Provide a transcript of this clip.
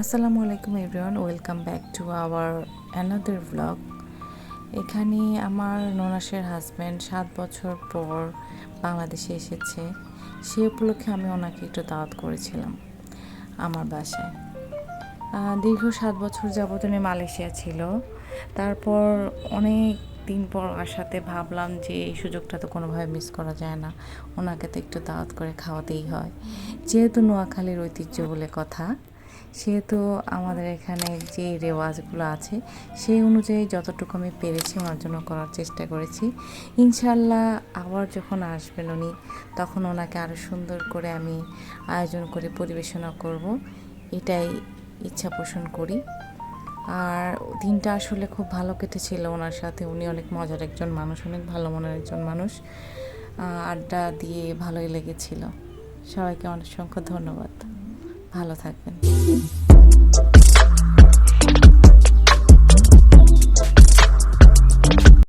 আসসালামু আলাইকুম everyone, welcome back to our another blog এখানে আমার ননাসের হাজব্যান্ড সাত বছর পর বাংলাদেশে এসেছে। সে উপলক্ষে আমি ওনাকে একটু দাওয়াত করেছিলাম আমার বাসায়। দীর্ঘ সাত বছর যাবত উনি মালয়েশিয়া ছিল। তারপর অনেক দিন পর আসাতে ভাবলাম যে এই সুযোগটা তো কোনোভাবে মিস করা যায় না। ওনাকে তো একটু দাওয়াত করে খাওয়াতেই হয়। যেহেতু নোয়াখালীর ঐতিহ্য বলে কথা সেহেতু আমাদের এখানে যে রেওয়াজগুলো আছে, সেই অনুযায়ী যতটুকু আমি পেরেছি ওনার জন্য করার চেষ্টা করেছি। ইনশাল্লাহ আবার যখন আসবেন উনি, তখন ওনাকে আরও সুন্দর করে আমি আয়োজন করে পরিবেশনা করব। এটাই ইচ্ছা পোষণ করি। আর দিনটা আসলে খুব ভালো কেটেছিল ওনার সাথে। উনি অনেক মজার একজন মানুষ, অনেক ভালো মনের একজন মানুষ। আড্ডা দিয়ে ভালোই লেগেছিল। সবাইকে অনেক সংখ্যা ধন্যবাদ। ভালো থাকবেন।